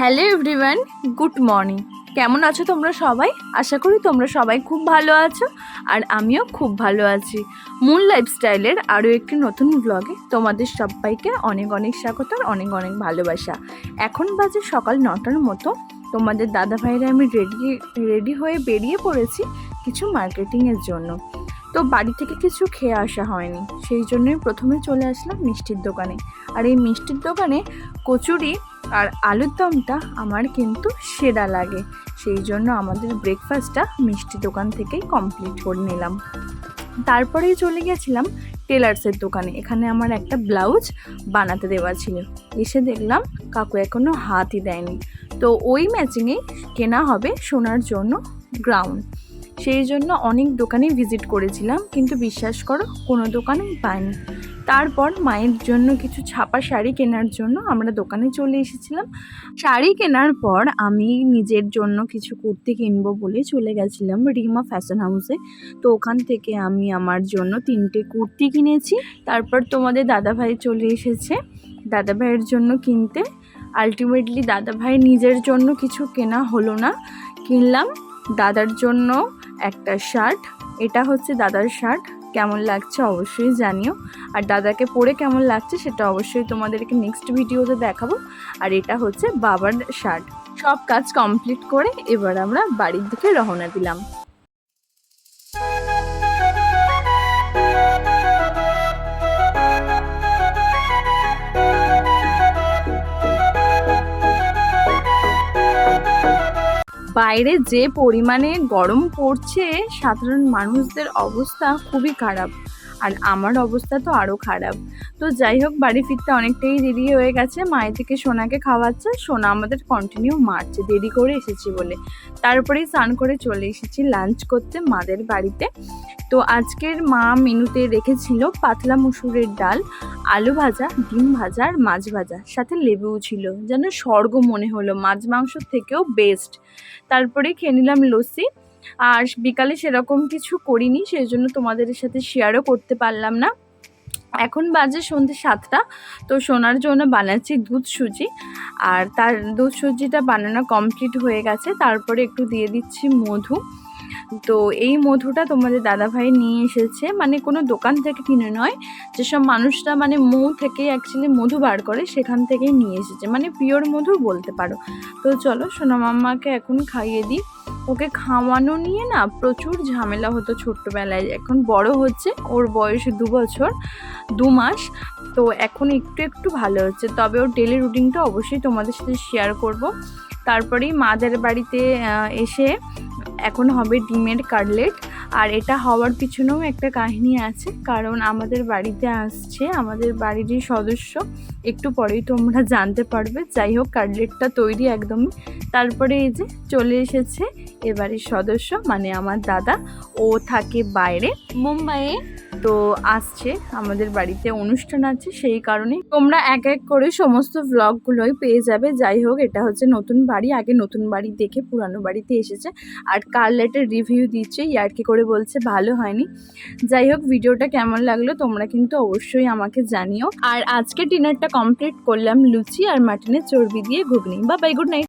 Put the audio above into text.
Hello everyone, good morning. কেমন আছো তোমরা সবাই? আশা করি তোমরা সবাই খুব ভালো আছো আর আমিও খুব ভালো আছি। মূল লাইফস্টাইলের আরও একটি নতুন ব্লগে তোমাদের সবাইকে অনেক অনেক স্বাগত আর অনেক অনেক ভালোবাসা। এখন বাজে সকাল নটার মতো। তোমাদের দাদা ভাইরা আমি রেডি রেডি হয়ে বেরিয়ে পড়েছি কিছু মার্কেটিংয়ের জন্য। তো বাড়ি থেকে কিছু খেয়ে আসা হয়নি। সেই জন্যই প্রথমে চলে আসলাম মিষ্টির দোকানে। আর এই মিষ্টির দোকানে কচুরি আর আলুর দমটা আমার কিন্তু সেরা লাগে। সেই জন্য আমাদের ব্রেকফাস্টটা মিষ্টি দোকান থেকেই কমপ্লিট করে নিলাম। তারপরেই চলে গেছিলাম টেলার্সের দোকানে। এখানে আমার একটা ব্লাউজ বানাতে দেওয়া ছিল। এসে দেখলাম কাকু এখনও হাতই দেয়নি। তো ওই ম্যাচিংয়েই কেনা হবে সোনার জন্য গ্রাউন্ড সেই জন্য অনেক দোকানে ভিজিট করেছিলাম, কিন্তু বিশ্বাস করো কোনো দোকানেই পাইনি। তারপর মায়ের জন্য কিছু ছাপা শাড়ি কেনার জন্য আমরা দোকানে চলে এসেছিলাম। শাড়ি কেনার পর আমি নিজের জন্য কিছু কুর্তি কিনবো বলে চলে গেছিলাম রিমা ফ্যাশন হাউসে। তো ওখান থেকে আমি আমার জন্য তিনটে কুর্তি কিনেছি। তারপর তোমাদের দাদাভাই চলে এসেছে দাদাভাইয়ের জন্য কিনতে। আলটিমেটলি দাদাভাই নিজের জন্য কিছু কেনা হলো না। কিনলাম, দাদার জন্য একটা শার্ট। এটা হচ্ছে দাদার শার্ট। কেমন লাগছে অবশ্যই জানিও। আর দাদাকে পরে কেমন লাগছে সেটা অবশ্যই তোমাদেরকে নেক্সট ভিডিওতে দেখাবো। আর এটা হচ্ছে বাবার শার্ট। সব কাজ কমপ্লিট করে এবার আমরা বাড়ির দিকে রওনা দিলাম। বাইরে যে পরিমাণে গরম পড়ছে সাধারণ মানুষদের অবস্থা খুবই খারাপ। আর আমার অবস্থা তো আরও খারাপ। তো যাই হোক, বাড়ি ফিরতে অনেকটাই দেরি হয়ে গেছে। মায়ের থেকে সোনাকে খাওয়াচ্ছে, সোনা আমাদের কন্টিনিউ মারছে, দেরি করে এসেছি বলে। তারপরেই স্নান করে চলে এসেছি লাঞ্চ করতে মাদের বাড়িতে। তো আজকের মা মেনুতে রেখেছিল পাতলা মুসুরের ডাল, আলু ভাজা, ডিম ভাজা আর মাছ ভাজা। সাথে লেবুও ছিল, যেন স্বর্গ মনে হলো, মাছ মাংস থেকেও বেস্ট তারপরে খেয়ে নিলাম লস্যি। আর বিকালে সেরকম কিছু করিনি সেই জন্য তোমাদের সাথে শেয়ারও করতে পারলাম না। এখন বাজে সন্ধ্যে সাতটা, তো সোনার জন্য বানাচ্ছি দুধ সুজি। আর তার দুধ সুজিটা বানানো কমপ্লিট হয়ে গেছে, তারপরে একটু দিয়ে দিচ্ছি মধু। তো এই মধুটা তোমাদের দাদাভাই নিয়ে এসেছে মানে কোনো দোকান থেকে কিনে নয়, যেসব মানুষরা মানে মৌ থেকে অ্যাকচুয়ালি মধু বার করে, সেখান থেকেই নিয়ে এসেছে। মানে পিওর মধু বলতে পারো। তো চলো সোনা মাম্মাকে এখন খাইয়ে দিই। ওকে খাওয়ানো নিয়ে না প্রচুর ঝামেলা হতো ছোট্টবেলায়। এখন বড় হচ্ছে, ওর বয়স দু বছর, দু মাস, তো এখন একটু একটু ভালো হচ্ছে। তবে ওর ডেলি রুটিনটা অবশ্যই তোমাদের সাথে শেয়ার করব। তারপরেই মাদের বাড়িতে এসে এখন হবে ডিমের কাটলেট। আর এটা হওয়ার পিছনেও একটা কাহিনী আছে, কারণ আমাদের বাড়িতে আসছে, আমাদের বাড়িরই সদস্য। একটু পরেই তোমরা জানতে পারবে। যাই হোক কাটলেটটা তৈরি একদমই। তারপরে এই যে চলে এসেছে এবারের সদস্য মানে আমার দাদা। ও থাকে বাইরে। মুম্বাইয়ে তো আসছে, আমাদের বাড়িতে অনুষ্ঠান আছে, সেই কারণে তোমরা এক এক করে সমস্ত ভ্লগগুলোই পেয়ে যাবে। যাই হোক, এটা হচ্ছে নতুন বাড়ি, আগে নতুন বাড়ি দেখে পুরানো বাড়িতে এসেছে। আর কার্লেটের রিভিউ দিচ্ছে ইয়ার্কি করে বলছে ভালো হয়নি। যাই হোক, ভিডিওটা কেমন লাগল তোমরা কিন্তু অবশ্যই আমাকে জানিও। আর আজকে ডিনারটা কমপ্লিট করলাম লুচি আর মাটনের চর্বি দিয়ে ঘুগনি। বা বাই গুড নাইট